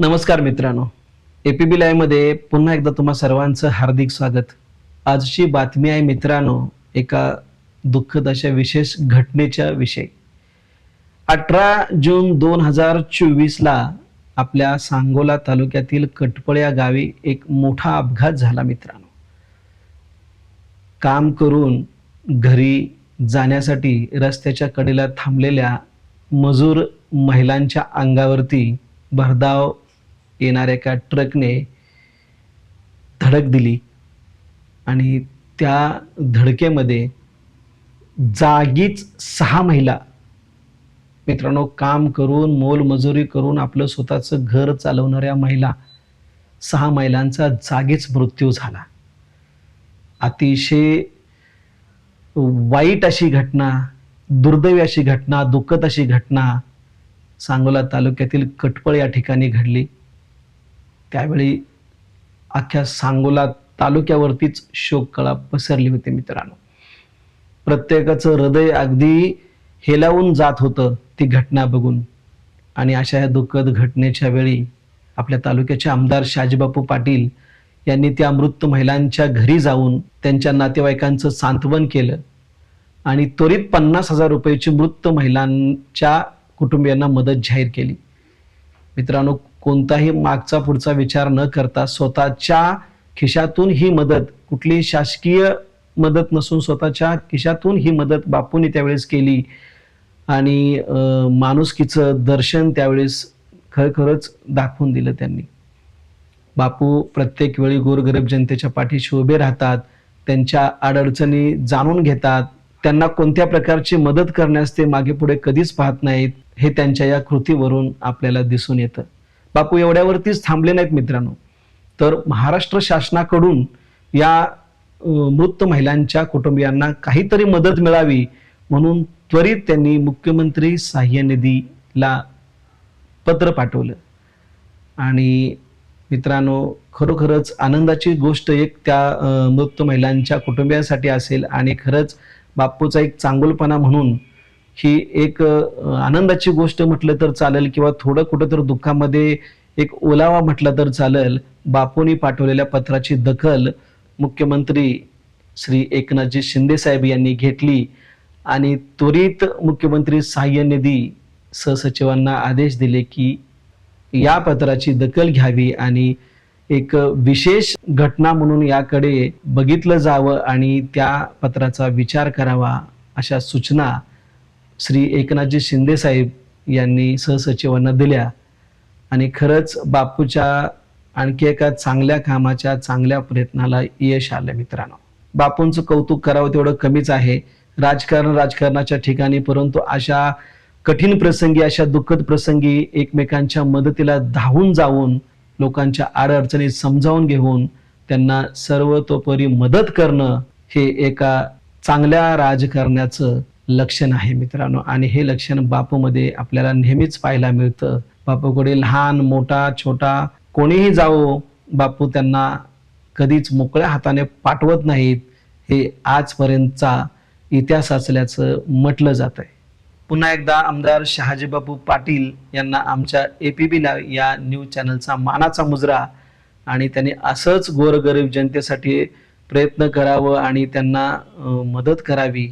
नमस्कार मित्रांनो. एपीबी लायमध्ये पुन्हा एकदा तुम्हा सर्वांचं हार्दिक स्वागत. आजची बातमी आहे मित्रांनो एका दुःखद अशा विशेष घटनेच्या विषयी. अठरा जून दोन हजार चोवीसला आपल्या सांगोला तालुक्यातील कटपळ या गावी एक मोठा अपघात झाला मित्रांनो. काम करून घरी जाण्यासाठी रस्त्याच्या कडेला थांबलेल्या मजूर महिलांच्या अंगावरती भरधाव येणाऱ्या एका ट्रकने धडक दिली आणि त्या धडकेमध्ये जागीच सहा महिला मित्रांनो काम करून मोलमजुरी करून आपलं स्वतःचं घर चालवणाऱ्या महिला सहा महिलांचा जागीच मृत्यू झाला. अतिशय वाईट अशी घटना दुर्दैवी अशी घटना दुःखद अशी घटना सांगोला तालुक्यातील कटपळ या ठिकाणी घडली. त्यावेळी अख्ख्या सांगोला तालुक्यावरतीच शोककळा पसरली होती मित्रांनो. प्रत्येकाचं हृदय अगदी हेलावून जात होतं ती घटना बघून. आणि अशा या दुःखद घटनेच्या वेळी आपल्या तालुक्याचे आमदार शाजीबापू पाटील यांनी त्या मृत महिलांच्या घरी जाऊन त्यांच्या नातेवाईकांचं सांत्वन केलं. आणि त्वरित पन्नास हजार रुपयाची मृत महिलांच्या कुटुंबियांना मदत जाहीर केली. मित्रांनो कोणताही मागचा पुढचा विचार न करता स्वतःच्या खिशातून ही मदत कुठली शासकीय मदत नसून स्वतःच्या खिशातून ही मदत बापूंनी त्यावेळेस केली. आणि माणुसकीचं दर्शन त्यावेळेस खरखरच दाखवून दिलं त्यांनी. बापू प्रत्येक वेळी गोरगरीब जनतेच्या पाठीशी उभे राहतात त्यांच्या अडचणी जाणून घेतात त्यांना कोणत्या प्रकारची मदत करण्यास ते मागे पुढे कधीच पाहत नाहीत हे त्यांच्या या कृतीवरून आपल्याला दिसून येतं. बापू एवढ्यावरतीच थांबले नाहीत मित्रांनो. तर महाराष्ट्र शासनाकडून या मृत महिलांच्या कुटुंबियांना काहीतरी मदत मिळावी म्हणून त्वरित त्यांनी मुख्यमंत्री सहाय्य निधीला पत्र पाठवलं. आणि मित्रांनो खरोखरच आनंदाची गोष्ट एक त्या मृत महिलांच्या कुटुंबियांसाठी असेल आणि खरंच बापूचा एक चांगुलपणा म्हणून ही एक आनंदाची गोष्ट म्हटलं तर चालेल किंवा थोडं कुठं तर दुःखामध्ये एक ओलावा म्हटलं तर चालेल. बापूंनी पाठवलेल्या पत्राची दखल मुख्यमंत्री श्री एकनाथजी शिंदे साहेब यांनी घेतली आणि त्वरित मुख्यमंत्री सहाय्य निधी सहसचिवांना आदेश दिले की या पत्राची दखल घ्यावी आणि एक विशेष घटना म्हणून याकडे बघितलं जावं आणि त्या पत्राचा विचार करावा अशा सूचना श्री एकनाथजी शिंदे साहेब यांनी सहसचिवांना दिल्या. आणि खरंच बापूच्या आणखी एका चांगल्या कामाच्या चांगल्या प्रयत्नाला यश आलं मित्रांनो. बापूंचं कौतुक करावं तेवढं कमीच आहे. राजकारण राजकारणाच्या ठिकाणी परंतु अशा कठीण प्रसंगी अशा दुःखद प्रसंगी एकमेकांच्या मदतीला धावून जाऊन लोकांच्या आडअडचणी समजावून घेऊन त्यांना सर्वतोपरी मदत करणं हे एका चांगल्या राजकारण्याचं लक्षण आहे मित्रांनो. आणि हे लक्षण बापूमध्ये आपल्याला नेहमीच पाहायला मिळतं. बापूकडे लहान मोठा छोटा कोणीही जावो बापू त्यांना कधीच मोकळ्या हाताने पाठवत नाहीत. हे आजपर्यंतचा इतिहास असल्याचं म्हटलं जात आहे पुन्हा एकदा आमदार शहाजीबापू पाटील यांना आमच्या ए पी बी या न्यूज चॅनलचा मानाचा मुजरा आणि त्यांनी असंच गोरगरीब जनतेसाठी प्रयत्न करावं आणि त्यांना मदत करावी.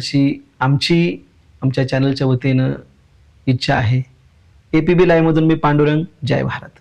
अशी आमची आमच्या चॅनलच्या वतीनं इच्छा आहे. ए पी बी लाईव्हमधून मी पांडुरंग जय भारत.